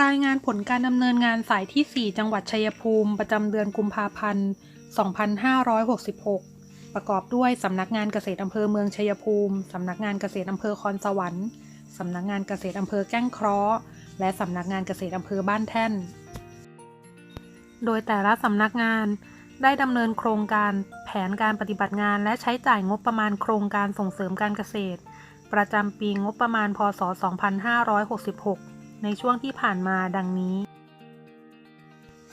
รายงานผลการดำเนินงานสายที่ 4 จังหวัดชัยภูมิ ประจำเดือนกุมภาพันธ์ 2566 ประกอบด้วยสำนักงานเกษตรอำเภอเมืองชัยภูมิ สำนักงานเกษตรอำเภอคอนสวรรค์สำนักงานเกษตรอำเภอแก้งเคราะห์และสำนักงานเกษตรอำเภอบ้านแท่น โดยแต่ละสำนักงานได้ดำเนินโครงการแผนการปฏิบัติงาน และใช้จ่ายงบประมาณโครงการส่งเสริมการเกษตร ประจำปีงบประมาณ พศ 2566 ในช่วงที่ผ่านมาดังนี้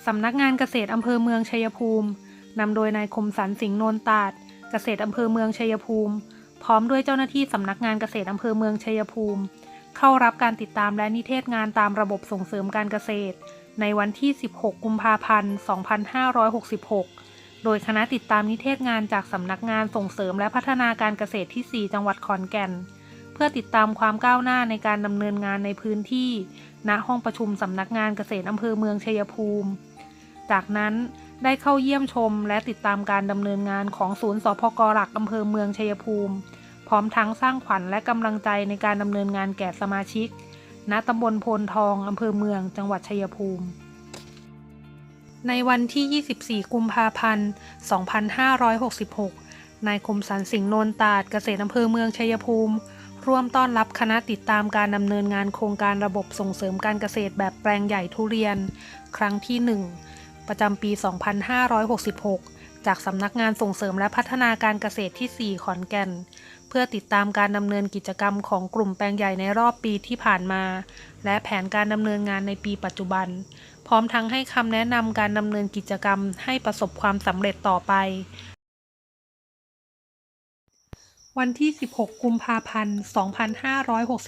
สำนักงานเกษตรอำเภอเมืองชัยภูมินำโดยนายคมสันสิงห์นนตาดเกษตรอำเภอเมืองชัยภูมิ พร้อมด้วยเจ้าหน้าที่สำนักงานเกษตรอำเภอเมืองชัยภูมิ เข้ารับการติดตามและนิเทศงานตามระบบส่งเสริมการเกษตร ในวันที่ 16 กุมภาพันธ์ 2566 โดยคณะติดตามนิเทศงานจากสำนักงานส่งเสริมและพัฒนาการเกษตรที่ 4 จังหวัดขอนแก่น พื่อติดตามความก้าวหน้าในการดำเนินงานในพื้นที่ ณห้องประชุมสำนักงานเกษตรอำเภอเมืองชัยภูมิ จากนั้นได้เข้าเยี่ยมชมและติดตามการดำเนินงานของศูนย์สพกหลักอำเภอเมืองชัยภูมิ พร้อมทั้งสร้างขวัญและกำลังใจในการดำเนินงานแก่สมาชิก ณตำบลโพนทองอำเภอเมืองจังหวัดชัยภูมิในวันที่ 24 กุมภาพันธ์ 2566 นายคมสันสิงห์นนตาดเกษตรอำเภอเมืองชัยภูมิ ร่วมต้อนรับคณะติดตามการดำเนินงานโครงการระบบส่งเสริมการเกษตรแบบแปลงใหญ่ทุเรียน ครั้งที่ 1 ประจำปี 2566 จากสำนักงานส่งเสริมและพัฒนาการเกษตรที่ 4 ขอนแก่น เพื่อติดตามการดำเนินกิจกรรมของกลุ่มแปลงใหญ่ในรอบปีที่ผ่านมา และแผนการดำเนินงานในปีปัจจุบัน พร้อมทั้งให้คำแนะนำการดำเนินกิจกรรมให้ประสบความสำเร็จต่อไป วันที่ 16 กุมภาพันธ์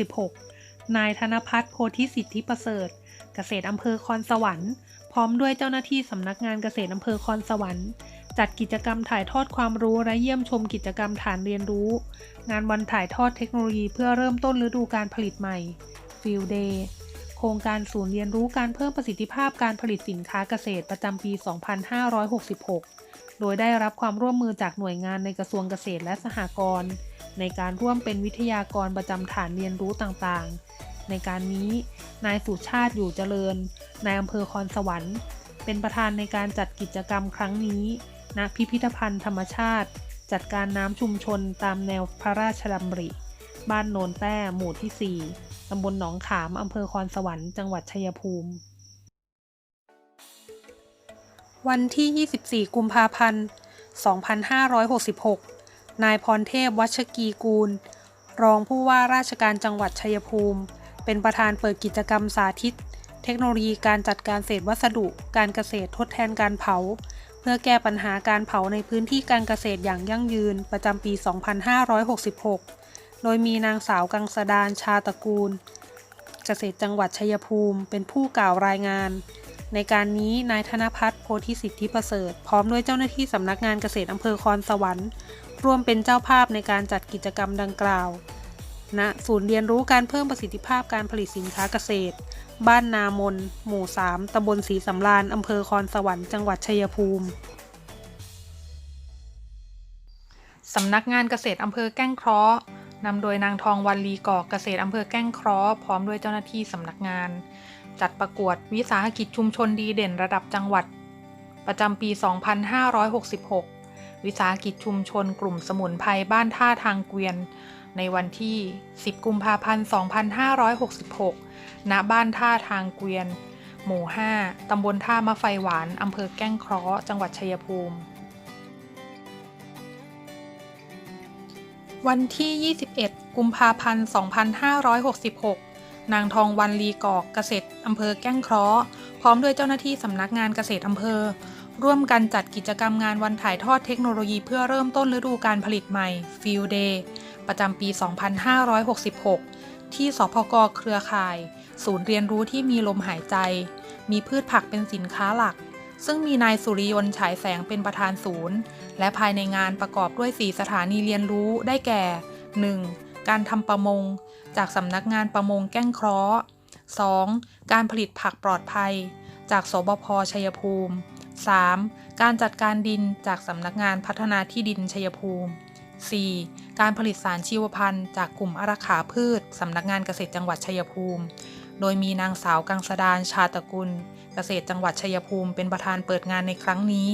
2566 นายธนพัฒน์โพธิสิทธิประเสริฐ เกษตรอำเภอคอนสวรรค์ พร้อมด้วยเจ้าหน้าที่สำนักงานเกษตรอำเภอคอนสวรรค์ จัดกิจกรรมถ่ายทอดความรู้และเยี่ยมชมกิจกรรมฐานเรียนรู้ งานวันถ่ายทอดเทคโนโลยีเพื่อเริ่มต้นฤดูการผลิตใหม่ Field Day โครงการศูนย์เรียนรู้การเพิ่มประสิทธิภาพการผลิตสินค้าเกษตรประจำปี 2566 โดยได้รับความร่วมมือจากหน่วยงานในกระทรวงเกษตรและสหกรณ์ในการร่วมเป็นวิทยากรประจำฐานเรียนรู้ต่างๆ ในการนี้ นายสุชาติอยู่เจริญ นายอำเภอคอนสวรรค์ เป็นประธานในการจัดกิจกรรมครั้งนี้ณพิพิธภัณฑ์ธรรมชาติ จัดการน้ำชุมชนตามแนวพระราชดำริ บ้านโนนแต้หมู่ที่ 4 ตำบลหนองขามอำเภอคอนสวรรค์ จังหวัดชัยภูมิ วันที่ 24 กุมภาพันธ์ 2566 นายพรเทพวัชกีกูล รองผู้ว่าราชการจังหวัดชัยภูมิ เป็นประธานเปิดกิจกรรมสาธิต เทคโนโลยีการจัดการเศษวัสดุ การเกษตรทดแทนการเผา เพื่อแก้ปัญหาการเผาในพื้นที่การเกษตรอย่างยั่งยืนประจำปี 2566 โดยมีนางสาวกังสดานชาตระกูล เกษตรจังหวัดชัยภูมิเป็นผู้กล่าวรายงาน ในการนี้นายธนพัฒน์โพธิสิทธิประเสริฐ พร้อมด้วยเจ้าหน้าที่สำนักงานเกษตรอำเภอคอนสวรรค์ ร่วมเป็นเจ้าภาพในการจัดกิจกรรมดังกล่าวณศูนย์เรียนรู้การเพิ่มประสิทธิภาพการผลิตสินค้าเกษตร บ้านนามน หมู่ 3ตำบลศรีสำราญอำเภอคอนสวรรค์จังหวัดชัยภูมิสำนักงานเกษตรอำเภอแก้งเคราะห์ นำโดยนางทองวันลีกอกเกษตรอำเภอแก้งเคราะห์พร้อมด้วยเจ้าหน้าที่สำนักงาน จัดประกวดวิสาหกิจชุมชนดีเด่นระดับจังหวัด ประจำปี 2566 วิสาหกิจชุมชนกลุ่มสมุนไพรบ้านท่าทางเกวียน ในวันที่ 10 กุมภาพันธ์ 2566 ณ บ้านท่าทางเกวียน หมู่ 5 ตำบลท่ามะไฟหวาน อำเภอแก้งเคราะห์ จังหวัดชัยภูมิ วันที่ 21 กุมภาพันธ์ 2566 นางทองวันลีกอกเกษตรอำเภอแก้งเคราะห์พร้อมด้วยเจ้าหน้าที่สำนักงานเกษตรอำเภอ ร่วมกันจัดกิจกรรมงานวันถ่ายทอดเทคโนโลยีเพื่อเริ่มต้นฤดูการผลิตใหม่ Field Day ประจำปี 2566 ที่สพกเครือข่าย ศูนย์เรียนรู้ที่มีลมหายใจ มีพืชผักเป็นสินค้าหลัก ซึ่งมีนายสุริยนต์ฉายแสงเป็นประธานศูนย์ และภายในงานประกอบด้วย 4 สถานีเรียนรู้ได้แก่ 1. การทำประมง จากสำนักงานประมงแก้งเคราะห์ 2. การผลิตผักปลอดภัย จากสบพชัยภูมิ 3. การจัดการดินจากสำนักงานพัฒนาที่ดินชัยภูมิ 4. การผลิตสารชีวพันธุ์จากกลุ่มอารักขาพืชสำนักงานเกษตรจังหวัดชัยภูมิ โดยมีนางสาวกังสดานชาตกุล เกษตรจังหวัดชัยภูมิเป็นประธานเปิดงานในครั้งนี้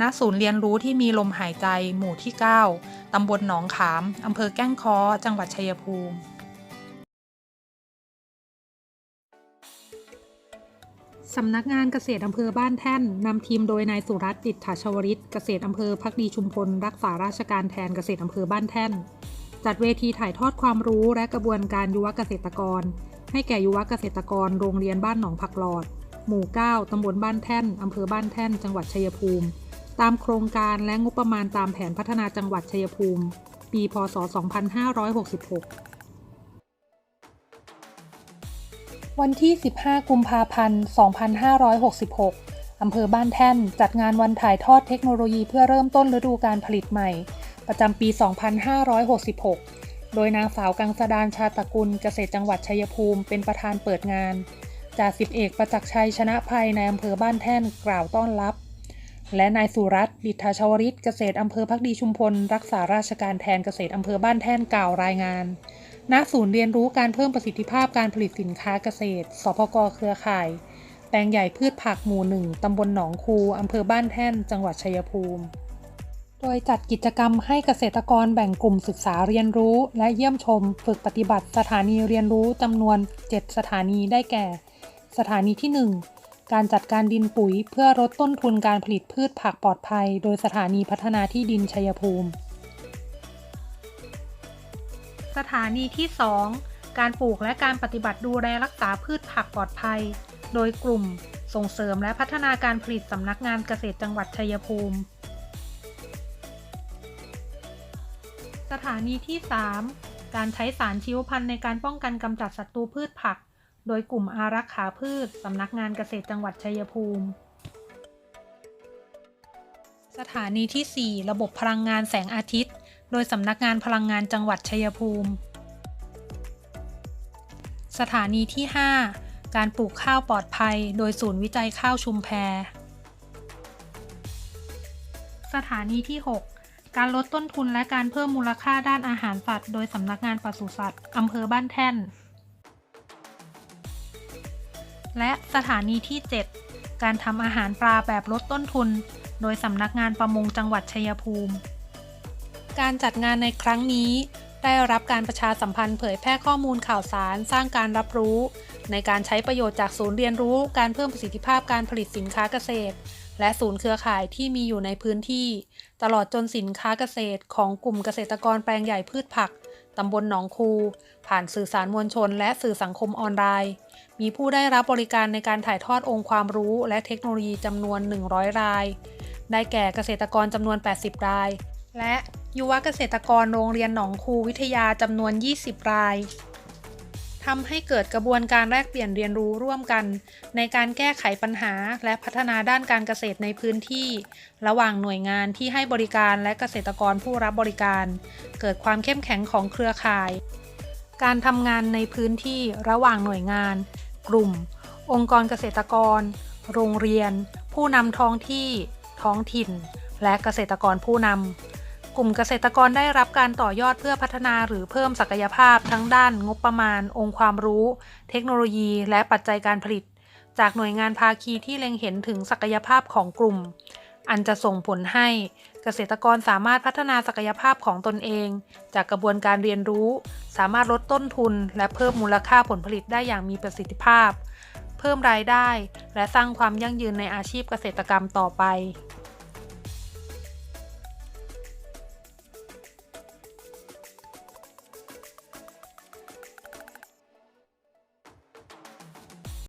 ณ ศูนย์เรียนรู้ที่มีลมหายใจ หมู่ที่ 9 ตำบลหนองขาม อำเภอแก้งค้อ จังหวัดชัยภูมิสำนักงานเกษตรอำเภอบ้านแท่นนำทีมโดยนายสุรัตน์ดิษฐาชวริตเกษตรอำเภอพักดีชุมพล รักษาราชการแทนเกษตรอำเภอบ้านแท่น จัดเวทีถ่ายทอดความรู้และกระบวนการยุวเกษตรกร ให้แก่ยุวเกษตรกรโรงเรียนบ้านหนองผักหลอด หมู่ 9 ตำบลบ้านแท่น อำเภอบ้านแท่น จังหวัดชัยภูมิ ตามโครงการและงบประมาณตามแผนพัฒนาจังหวัดชัยภูมิ ปี พศ 2566วันที่ 15 กุมภาพันธ์ 2566 อำเภอบ้านแท่นจัดงานวันถ่ายทอดเทคโนโลยีเพื่อเริ่มต้นฤดูการผลิตใหม่ ประจำปี 2566 โดยนางสาวกังสดานชาตกุลเกษตรจังหวัดชัยภูมิเป็นประธานเปิดงานจ่าสิบเอกประจักษ์ชัยชนะภัยในอำเภอบ้านแท่นกล่าวต้อนรับ และนายสุรัตน์ดิษฐาชวริตเกษตรอำเภอพักดีชุมพล รักษาราชการแทนเกษตรอำเภอบ้านแท่นกล่าวรายงานณศูนย์เรียนรู้การเพิ่มประสิทธิภาพการผลิตสินค้าเกษตร สพกเครือข่าย แปลงใหญ่พืชผักหมู่หนึ่งตำบลหนองคูอำเภอบ้านแท่น จังหวัดชัยภูมิ โดยจัดกิจกรรมให้เกษตรกรแบ่งกลุ่มศึกษาเรียนรู้ และเยี่ยมชม ฝึกปฏิบัติสถานีเรียนรู้จำนวน 7 สถานีได้แก่ สถานีที่ 1 การจัดการดินปุ๋ยเพื่อลดต้นทุนการผลิตพืชผักปลอดภัย โดยสถานีพัฒนาที่ดินชัยภูมิ สถานีที่ 2 การปลูกและการปฏิบัติดูแลรักษาพืชผักปลอดภัย โดยกลุ่ม ส่งเสริมและพัฒนาการผลิตสำนักงานเกษตรจังหวัดชัยภูมิานีที่ 3 การใช้สารชีวพันธุ์ในการป้องกันกำจัดศัตรูพืชผัก โดยกลุ่มอารักขาพืช สำนักงานเกษตรจังหวัดชัยภูมิ สถานีที่ 4 ระบบพลังงานแสงอาทิตย์ โดยสำนักงานพลังงานจังหวัดชัยภูมิ สถานีที่ 5 การปลูกข้าวปลอดภัย โดยศูนย์วิจัยข้าวชุมแพสถานีที่ 6 การลดต้นทุนและการเพิ่มมูลค่าด้านอาหารสัตว์ โดยสำนักงานปศุสัตว์อำเภอบ้านแท่น และสถานีที่ 7 การทำอาหารปลาแบบลดต้นทุน โดยสำนักงานประมงจังหวัดชัยภูมิ การจัดงานในครั้งนี้ ได้รับการประชาสัมพันธ์เผยแพร่ข้อมูลข่าวสารสร้างการรับรู้ ในการใช้ประโยชน์จากศูนย์เรียนรู้ การเพิ่มประสิทธิภาพการผลิตสินค้าเกษตร และศูนย์เครือข่ายที่มีอยู่ในพื้นที่ ตลอดจนสินค้าเกษตรของกลุ่มเกษตรกรแปลงใหญ่พืชผักตำบลหนองคู ผ่านสื่อสารมวลชน และสื่อสังคมออนไลน์ มีผู้ได้รับบริการในการถ่ายทอดองค์ความรู้และเทคโนโลยีจำนวน 100 ราย ได้แก่เกษตรกรจำนวน 80 ราย และยุวเกษตรกรโรงเรียนหนองคูวิทยาจำนวน 20 ราย ทำให้เกิดกระบวนการแลกเปลี่ยนเรียนรู้ร่วมกัน ในการแก้ไขปัญหาและพัฒนาด้านการเกษตรในพื้นที่ ระหว่างหน่วยงานที่ให้บริการและเกษตรกรผู้รับบริการ เกิดความเข้มแข็งของเครือข่าย การทำงานในพื้นที่ระหว่างหน่วยงาน กลุ่ม องค์กรเกษตรกร โรงเรียน ผู้นำท้องที่ ท้องถิ่น และเกษตรกรผู้นำ กลุ่มเกษตรกรได้รับการต่อยอดเพื่อพัฒนาหรือเพิ่มศักยภาพทั้งด้านงบประมาณ องค์ความรู้ เทคโนโลยี และปัจจัยการผลิต จากหน่วยงานภาคีที่เล็งเห็นถึงศักยภาพของกลุ่ม อันจะส่งผลให้เกษตรกรสามารถพัฒนาศักยภาพของตนเอง จากกระบวนการเรียนรู้ สามารถลดต้นทุน และเพิ่มมูลค่าผลผลิตได้อย่างมีประสิทธิภาพ เพิ่มรายได้ และสร้างความยั่งยืนในอาชีพเกษตรกรรมต่อไป